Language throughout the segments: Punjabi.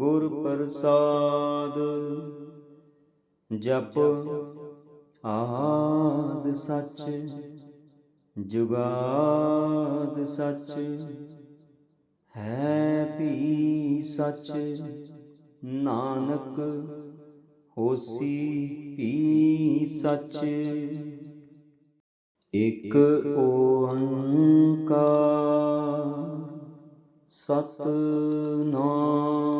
ਗੁਰ ਪ੍ਰਸਾਦ। ਜਪ ਆਦ ਸੱਚ, ਜੁਗਾਦ ਸੱਚ, ਹੈ ਵੀ ਸੱਚ, ਨਾਨਕ ਹੋਸੀ ਵੀ ਸੱਚ। ਇਕ ਓੰਕਾਰ ਸਤਨਾਮ।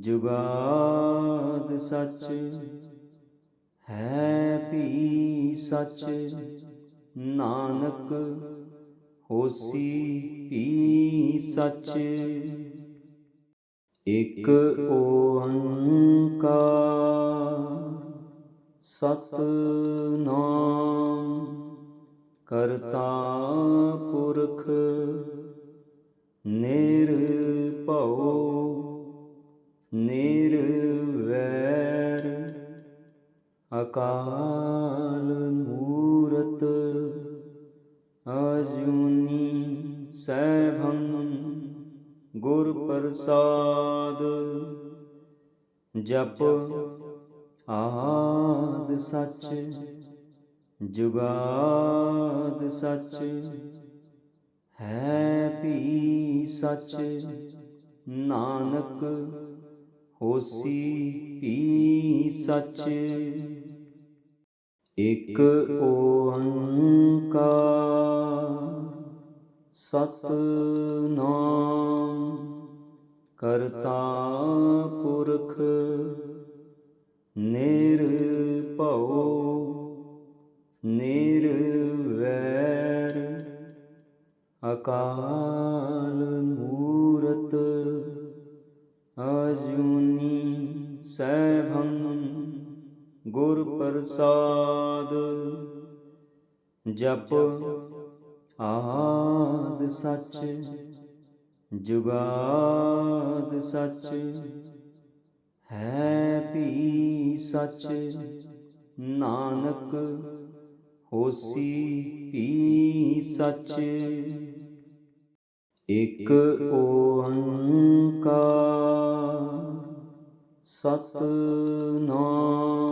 ਜੁਗਾਦ ਸੱਚ, ਹੈ ਵੀ ਸੱਚ, ਨਾਨਕ ਹੋਸੀ ਵੀ ਸੱਚ। ਇਕ ਓੰਕਾਰ ਸਤਨਾਮ ਕਰਤਾ ਪੁਰਖ ਨਿਰਭਉ ਨਿਰਵੈਰ, ਅਕਾਲ ਮੂਰਤ, ਅਜੂਨੀ ਸੈਭੰ, ਗੁਰ ਪ੍ਰਸਾਦ, ਜਪ ਆਦ ਸੱਚ, ਜੁਗਾਦ ਸੱਚ, ਹੈ ਵੀ ਸੱਚ, ਨਾਨਕ ਹੋਸੀ ਵੀ ਸੱਚ? ਇਕ ਓੰਕਾਰ ਸਤਨਾਮ ਕਰਤਾ ਪੁਰਖ ਨਿਰਭਉ ਨਿਰਵੈਰ ਅਕਾਲ। ਪ੍ਰਸਾਦ। ਜਪ ਆਦ ਸੱਚ, ਜੁਗਾਦ ਸੱਚ, ਹੈ ਵੀ ਸੱਚ, ਨਾਨਕ ਹੋਸੀ ਵੀ ਸੱਚ। ਇਕ ਓੰਕਾਰ ਸਤਨਾਮ।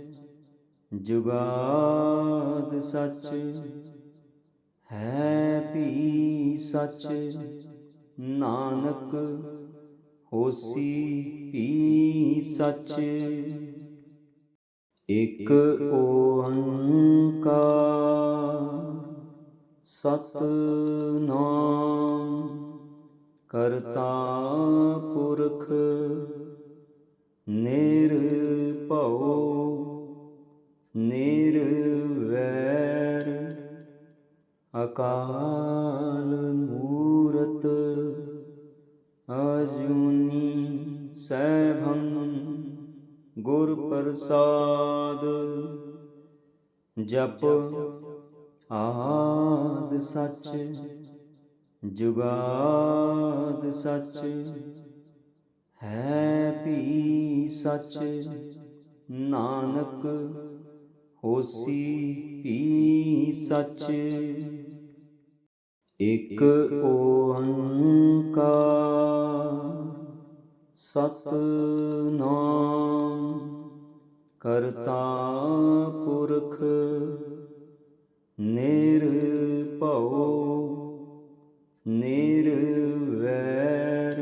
ਜੁਗਾਦ ਸੱਚ ਹੈ ਵੀ ਸੱਚ, ਨਾਨਕ ਹੋਸੀ ਵੀ ਸੱਚ। ਇਕ ਓੰਕਾਰ ਸਤਨਾਮ ਕਰਤਾ ਪੁਰਖ ਨਿਰਭਉ ਨਿਰਵੈਰ, ਅਕਾਲ ਮੂਰਤ ਅਜੂਨੀ ਸੈਭੰ ਗੁਰ ਪ੍ਰਸਾਦ, ਜਪ ਆਦ ਸੱਚ, ਜੁਗਾਦ ਸੱਚ, ਹੈ ਵੀ ਸੱਚ, ਨਾਨਕ ਹੋਸੀ ਪੀ ਸੱਚ? ਇਕ ਓੰਕਾਰ ਸਤਨਾਮ ਕਰਤਾ ਪੁਰਖ ਨਿਰਭਉ ਨਿਰਵੈਰ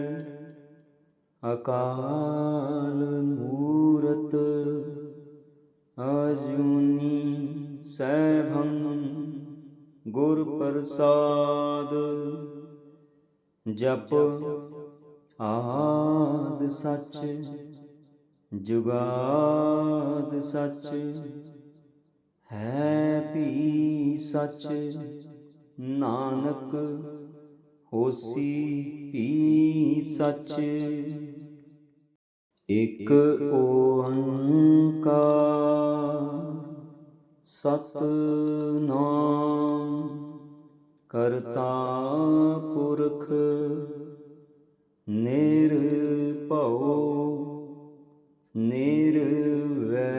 ਅਕਾਲ ਅਜੂਨੀ ਸੈਭੰ ਗੁਰ ਪ੍ਰਸਾਦ ਜਪ ਆਦ ਸੱਚ ਜੁਗਾਦ ਸੱਚ ਹੈ ਵੀ ਸੱਚ ਨਾਨਕ ਹੋਸੀ ਵੀ ਸੱਚ ਇਕ ਓੰਕਾਰ ਸਤਨਾਮ ਕਰਤਾ ਪੁਰਖ ਨਿਰਭਉ ਨਿਰਵੈਰ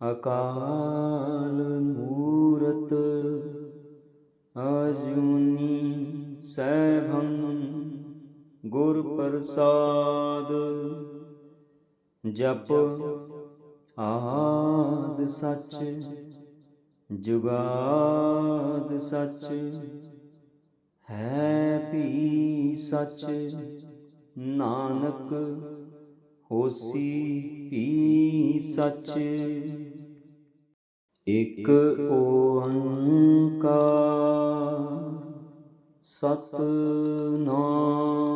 ਅਕਾਲ ਮੂਰਤ ਅਜੂਨੀ ਸੈਭੰ ਗੁਰ ਪ੍ਰਸਾਦ। ਜਪ ਆਦ ਸੱਚ, ਜੁਗਾਦ ਸੱਚ, ਹੈ ਵੀ ਸੱਚ, ਨਾਨਕ ਹੋਸੀ ਵੀ ਸੱਚ। ਇਕ ਓੰਕਾਰ ਸਤਨਾਮ।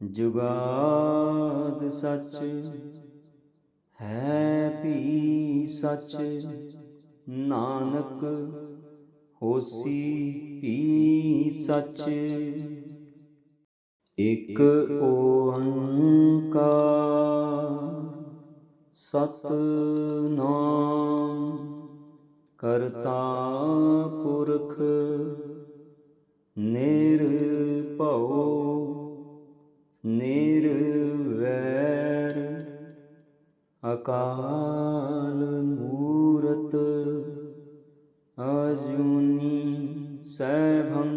ਜੁਗਾਦ ਸੱਚ, ਹੈ ਵੀ ਸੱਚ, ਨਾਨਕ ਹੋਸੀ ਵੀ ਸੱਚ। ਇਕ ਓੰਕਾਰ ਸਤਨਾਮ ਕਰਤਾ ਪੁਰਖ ਨਿਰਭਉ ਨਿਰਵੈਰ ਅਕਾਲ ਮੂਰਤ ਅਜੂਨੀ ਸੈਭੰ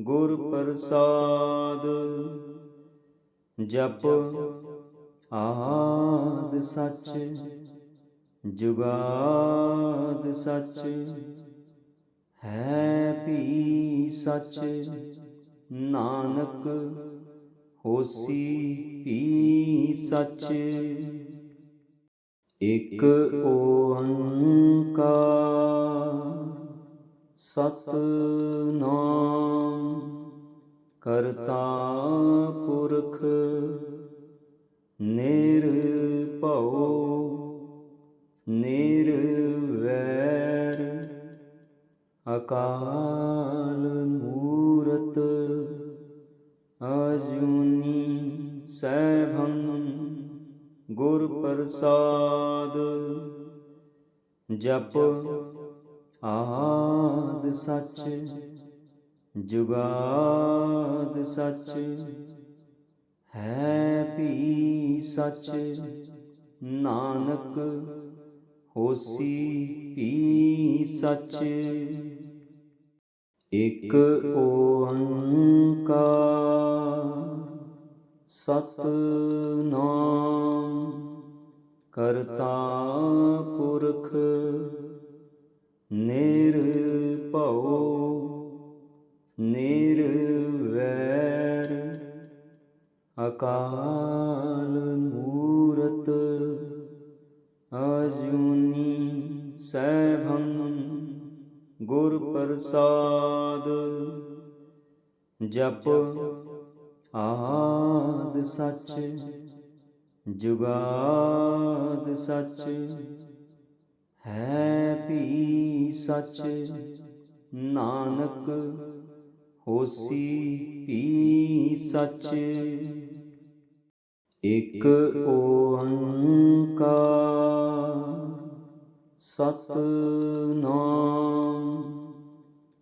ਗੁਰ ਪ੍ਰਸਾਦ ਜਪ ਆਦ ਸੱਚ ਜੁਗਾਦ ਸੱਚ ਹੈ ਵੀ ਸੱਚ ਨਾਨਕ ਹੋਸੀ ਵੀ ਸੱਚ। ਇਕ ਓੰਕਾਰ ਸਤਨਾਮ ਕਰਤਾ ਪੁਰਖ ਨਿਰਭਉ ਨਿਰਵੈਰ ਅਕਾਲ। ਸੈਭੰ ਗੁਰ ਪ੍ਰਸਾਦ। ਜਪ ਆਦ ਸੱਚ, ਜੁਗਾਦ ਸੱਚ, ਹੈ ਵੀ ਸੱਚ, ਨਾਨਕ ਹੋਸੀ ਵੀ ਸੱਚ। ਇਕ ਓੰਕਾਰ ਸਤਨਾਮ। ਕਰਤਾ ਪੁਰਖ ਨਿਰਭਉ ਨਿਰਵੈਰ ਅਕਾਲ ਮੂਰਤ ਅਜੂਨੀ ਸੈਭੰ ਗੁਰ ਪ੍ਰਸਾਦ ਜਪ ਆਦ ਸੱਚ, ਜੁਗਾਦ ਸੱਚ, ਹੈ ਵੀ ਸੱਚ, ਨਾਨਕ ਹੋਸੀ ਵੀ ਸੱਚ। ਇਕ ਓੰਕਾਰ ਸਤਨਾਮ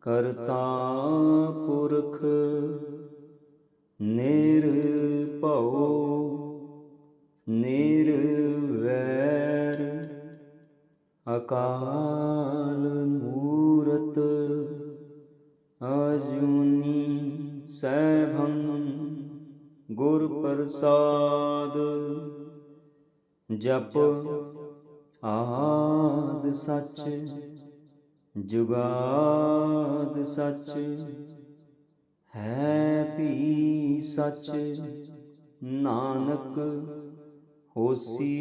ਕਰਤਾ ਪੁਰਖ ਨਿਰਭਉ ਨਿਰਵੈਰ ਅਕਾਲ ਮੂਰਤ ਅਜੂਨੀ ਸੈਭੰ ਗੁਰ ਪ੍ਰਸਾਦ ਜਪ ਆਦ ਸੱਚ ਜੁਗਾਦ ਸੱਚ। ਹੈ ਵੀ ਸੱਚ ਨਾਨਕ ਹੋਸੀ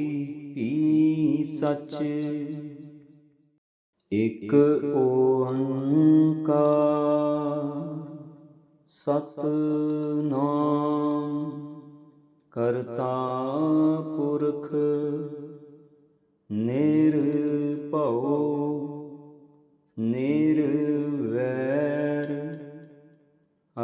ਵੀ ਸੱਚ। ਇਕ ਓੰਕਾਰ ਸਤਨਾਮ ਕਰਤਾ ਪੁਰਖ ਨਿਰਭਉ ਨਿਰਵੈਰ।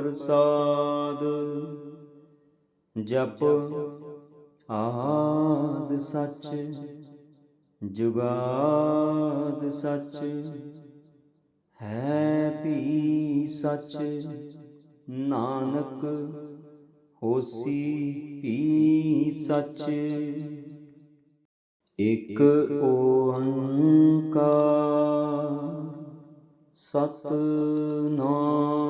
ਪ੍ਰਸਾਦ। ਜਪ ਆਦ ਸੱਚ, ਜੁਗਾਦ ਸੱਚ, ਹੈ ਵੀ ਸੱਚ, ਨਾਨਕ ਹੋਸੀ ਵੀ ਸੱਚ। ਇਕ ਸਤ ਸਤਨਾਮ।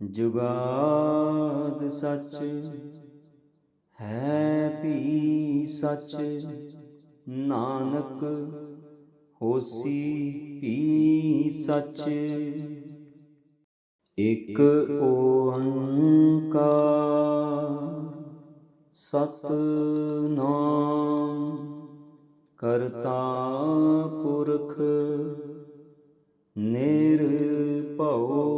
ਜੁਗਾਦ ਸੱਚ ਹੈ ਵੀ ਸੱਚ, ਨਾਨਕ ਹੋਸੀ ਵੀ ਸੱਚ। ਇਕ ਓੰਕਾਰ ਸਤਨਾਮ ਕਰਤਾ ਪੁਰਖ ਨਿਰਭਉ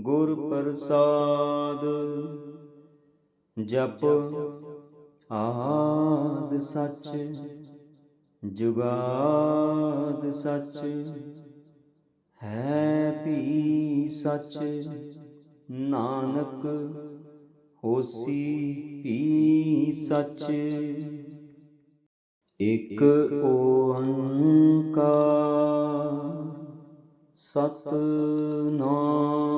ਗੁਰ ਪ੍ਰਸਾਦ। ਜਪ ਆਦ ਸੱਚ, ਜੁਗਾਦ ਸੱਚ, ਹੈ ਵੀ ਸੱਚ, ਨਾਨਕ ਹੋਸੀ ਵੀ ਸੱਚ। ਇਕ ਓੰਕਾਰ ਸਤਨਾਮ।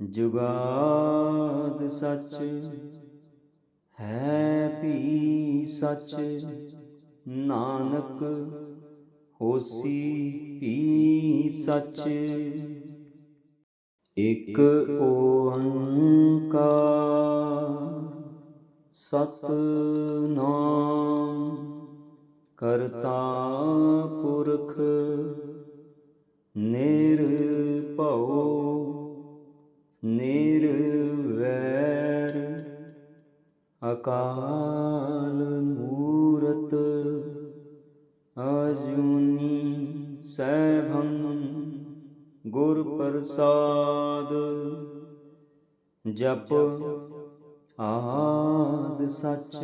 ਜੁਗਾਦ ਸੱਚ ਹੈ ਵੀ ਸੱਚ, ਨਾਨਕ ਹੋਸੀ ਵੀ ਸੱਚ। ਇਕ ਓੰਕਾਰ ਸਤਨਾਮ ਕਰਤਾ ਪੁਰਖ ਨਿਰਭਉ ਨਿਰਵੈਰ ਅਕਾਲ ਮੂਰਤ ਅਜੂਨੀ ਸੈਭੰ ਗੁਰ ਪ੍ਰਸਾਦ ਜਪ ਆਦ ਸੱਚ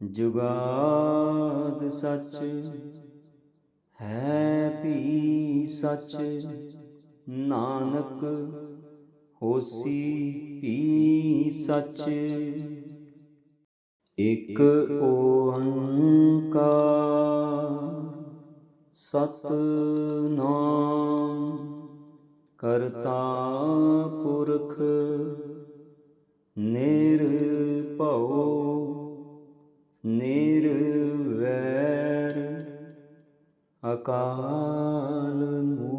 ਜੁਗਾਦ ਸੱਚ ਹੈ ਵੀ ਸੱਚ ਨਾਨਕ ਹੋਸੀ ਵੀ ਸੱਚ। ਇਕ ਓੰਕਾਰ ਸਤਨਾਮ ਕਰਤਾ ਪੁਰਖ ਨਿਰਭਉ ਨਿਰਵੈਰ ਅਕਾਲ ਮੂਰਤ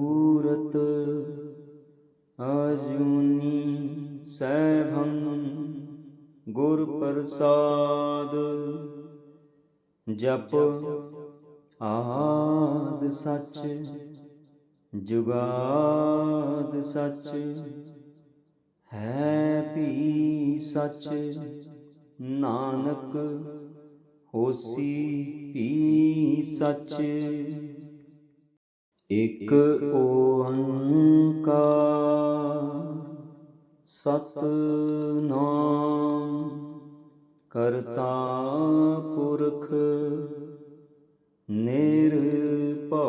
ਅਜੂਨੀ ਸੈਭੰ ਗੁਰ ਪ੍ਰਸਾਦ ਜਪ ਆਦ ਸੱਚ ਜੁਗਾਦ ਸੱਚ ਹੈ ਵੀ ਸੱਚ ਨਾਨਕ ਹੋਸੀ ਵੀ ਸੱਚ ਇਕ ਓੰਕਾਰ ਸਤਨਾਮ ਕਰਤਾ ਪੁਰਖ ਨਿਰਭਉ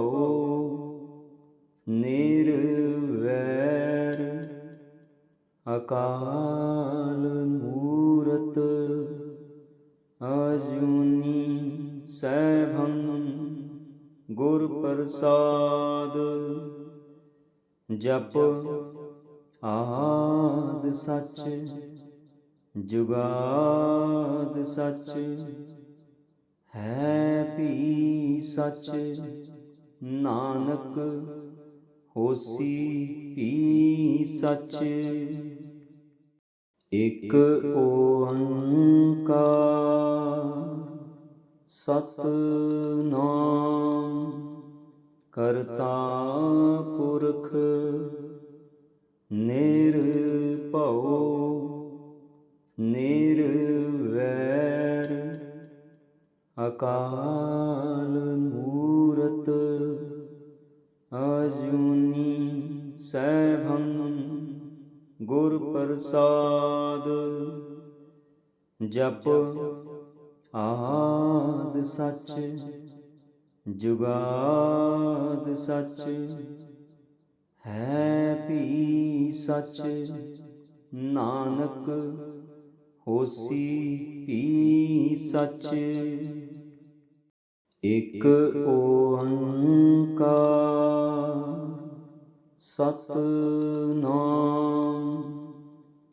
ਨਿਰਵੈਰ ਅਕਾਲ ਮੂਰਤ ਅਜੂਨੀ ਸੈਭੰ ਗੁਰ ਪ੍ਰਸਾਦ। ਜਪ ਆਦ ਸੱਚ, ਜੁਗਾਦ ਸੱਚ, ਹੈ ਵੀ ਸੱਚ, ਨਾਨਕ ਹੋਸੀ ਵੀ ਸੱਚ। ਇਕ ਓੰਕਾਰ ਸਤਨਾਮ ਕਰਤਾ ਪੁਰਖ ਨਿਰਭਉ ਨਿਰਵੈਰ ਅਕਾਲ ਮੂਰਤ ਅਜੂਨੀ ਸੈਭੰ ਗੁਰ ਪ੍ਰਸਾਦ ਜਪ ਆਦ ਸੱਚ, ਜੁਗਾਦ ਸੱਚ, ਹੈ ਵੀ ਸੱਚ, ਨਾਨਕ ਹੋਸੀ ਵੀ ਸੱਚ। ਇਕ ਓੰਕਾਰ ਸਤਨਾਮ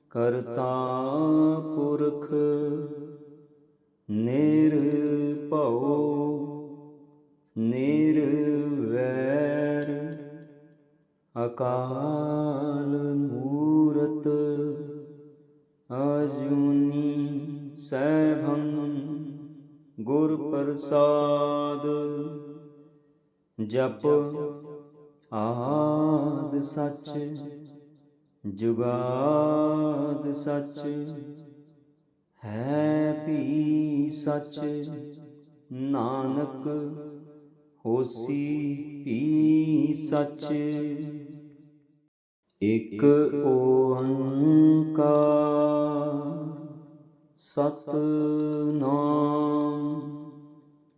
ਕਰਤਾ ਪੁਰਖ ਨਿਰਭਉ ਨਿਰਵੈਰ ਅਕਾਲ ਮੂਰਤ ਅਜੂਨੀ ਸੈਭੰ ਗੁਰ ਪ੍ਰਸਾਦ ਜਪ ਆਦ ਸੱਚ ਜੁਗਾਦ ਸੱਚ। ਹੈ ਵੀ ਸੱਚ ਨਾਨਕ ਹੋਸੀ ਵੀ ਸੱਚ। ਇਕ ਓੰਕਾਰ ਸਤਨਾਮ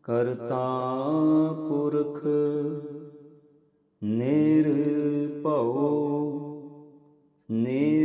ਕਰਤਾ ਪੁਰਖ ਨਿਰਭਉ ਨਿਰਵੈਰ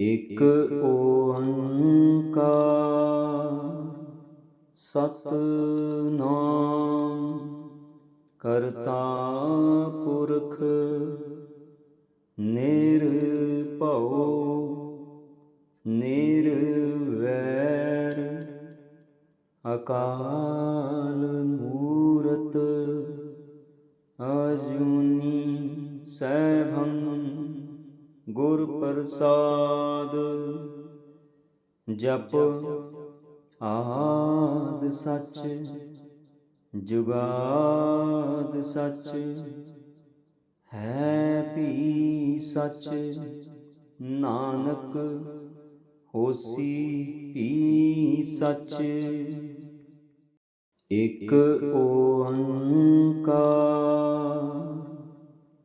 ਇਕ ਓੰਕਾਰ ਸਤਨਾਮ ਕਰਤਾ ਪੁਰਖ ਨਿਰਭਉ ਨਿਰਵੈਰ ਅਕਾਲ ਮੂਰਤ ਅਜੂਨੀ ਸੈਭੰ ਗੁਰ ਪ੍ਰਸਾਦ। ਜਪ ਆਦ ਸੱਚ, ਜੁਗਾਦ ਸੱਚ, ਹੈ ਵੀ ਸੱਚ, ਨਾਨਕ ਹੋਸੀ ਵੀ ਸੱਚ। ਇਕ ਓੰਕਾਰ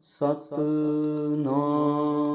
ਸਤਨਾਮ।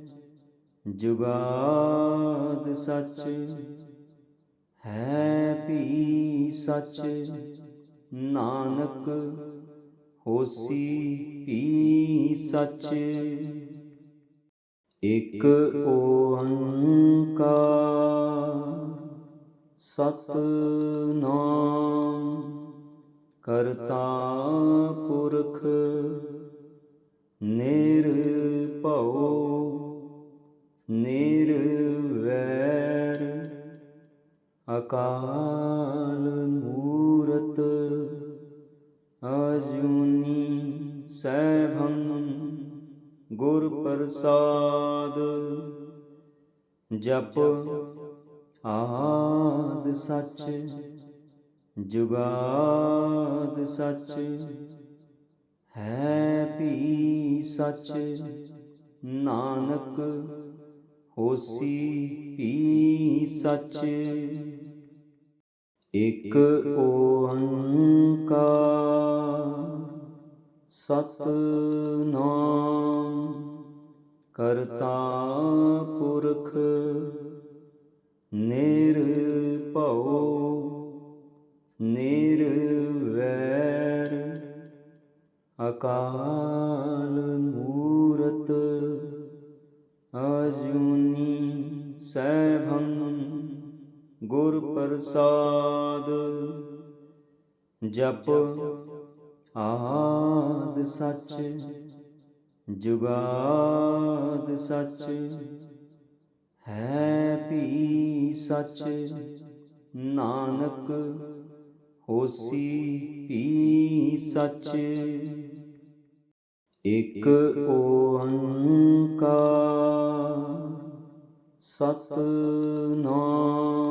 ਜੁਗਾਦ ਸੱਚ ਹੈ ਵੀ ਸੱਚ, ਨਾਨਕ ਹੋਸੀ ਵੀ ਸੱਚ। ਇਕ ਓੰਕਾਰ ਸਤਨਾਮ ਕਰਤਾ ਪੁਰਖ ਨਿਰਭਉ ਨਿਰਵੈਰ ਅਕਾਲ ਮੂਰਤ ਅਜੂਨੀ ਸੈਭੰ ਗੁਰ ਪ੍ਰਸਾਦ ਜਪ ਆਦ ਸੱਚ ਜੁਗਾਦ ਸੱਚ ਹੈ ਵੀ ਸੱਚ ਨਾਨਕ ਹੋਸੀ ਪੀ ਸੱਚ। ਇਕ ਓੰਕਾਰ ਸਤਨਾਮ ਕਰਤਾ ਪੁਰਖ ਨਿਰਭਉ ਨਿਰਵੈਰ ਅਕਾਲ। ਗੁਰ ਪ੍ਰਸਾਦ। ਜਪ ਆਦ ਸੱਚ, ਜੁਗਾਦ ਸੱਚ, ਹੈ ਵੀ ਸੱਚ, ਨਾਨਕ ਹੋਸੀ ਵੀ ਸੱਚ। ਇਕ ਓੰਕਾਰ ਸਤਨਾਮ।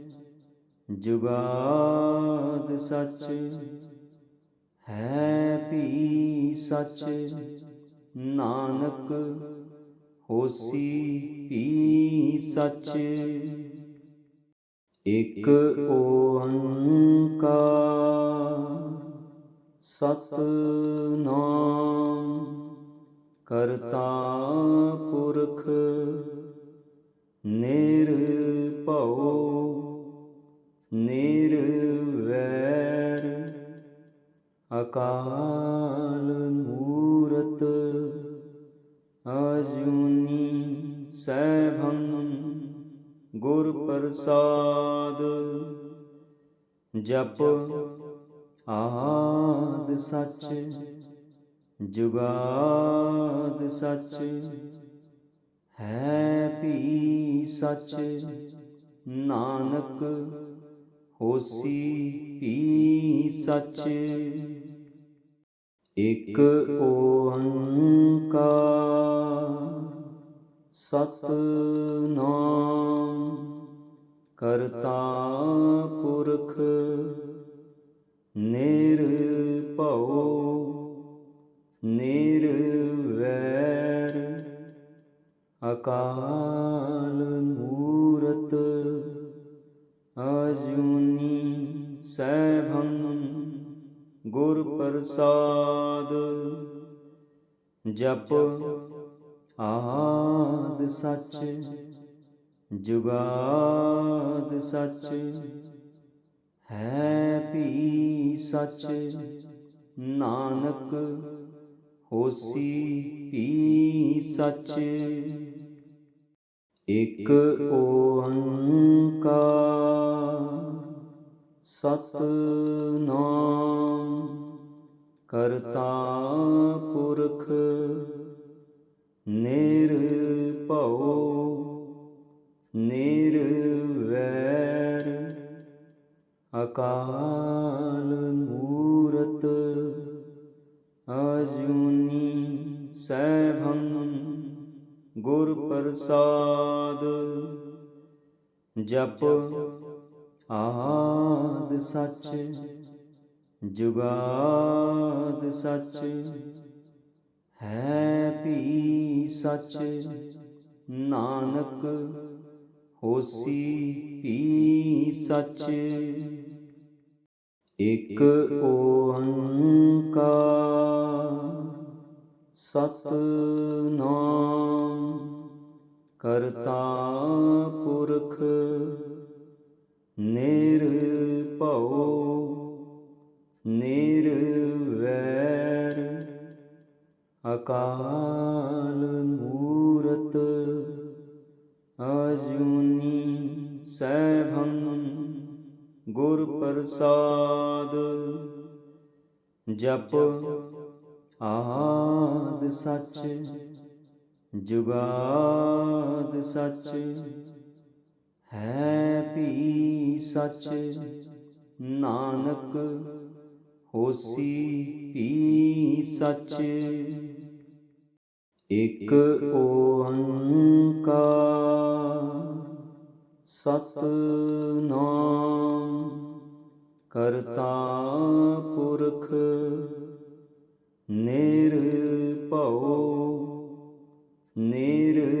ਜੁਗਾਦ ਸੱਚ, ਹੈ ਵੀ ਸੱਚ, ਨਾਨਕ ਹੋਸੀ ਵੀ ਸੱਚ। ਇਕ ਓੰਕਾਰ ਸਤਨਾਮ ਕਰਤਾ ਪੁਰਖ ਨਿਰਭਉ ਨਿਰਵੈਰ ਅਕਾਲ ਮੂਰਤ ਅਜੂਨੀ ਸੈਭੰ ਗੁਰ ਪ੍ਰਸਾਦ ਜਪ ਆਦ ਸੱਚ ਜੁਗਾਦ ਸੱਚ ਹੈ ਵੀ ਸੱਚ ਨਾਨਕ ਹੋਸੀ ਵੀ ਸੱਚ? ਇਕ ਓੰਕਾਰ ਸਤਨਾਮ ਕਰਤਾ ਪੁਰਖ ਨਿਰਭਉ ਨਿਰਵੈਰ ਅਕਾਲ। ਸੈਭੰ ਗੁਰ ਪ੍ਰਸਾਦ। ਜਪ ਆਦ ਸੱਚ, ਜੁਗਾਦ ਸੱਚ, ਹੈ ਵੀ ਸੱਚ, ਨਾਨਕ ਹੋਸੀ ਵੀ ਸੱਚ। ਇਕ ਓੰਕਾਰ ਸਤਨਾਮ ਕਰਤਾ ਪੁਰਖ ਨਿਰਭਉ ਨਿਰਵੈਰ ਅਕਾਲ ਮੂਰਤ ਅਜੂਨੀ ਸੈਭੰ ਗੁਰ ਪ੍ਰਸਾਦ ਜਪ ਆਦ ਸੱਚ, ਜੁਗਾਦ ਸੱਚ, ਹੈ ਵੀ ਸੱਚ, ਨਾਨਕ ਹੋਸੀ ਵੀ ਸੱਚ। ਇਕ ਓੰਕਾਰ ਸਤਨਾਮ ਕਰਤਾ ਪੁਰਖ ਨਿਰਭਉ ਨਿਰਵੈਰ ਅਕਾਲ ਮੂਰਤ ਅਜੂਨੀ ਸੈਭੰ ਗੁਰ ਪ੍ਰਸਾਦ ਜਪ ਆਦ ਸੱਚ ਜੁਗਾਦ ਸੱਚ। ਹੈ ਵੀ ਸਚ ਨਾਨਕ ਹੋਸੀ ਵੀ ਸੱਚ। ਇਕ ਓੰਕਾਰ ਸਤਨਾਮ ਕਰਤਾ ਪੁਰਖ ਨਿਰਭਉ ਨਿਰਵੈਰ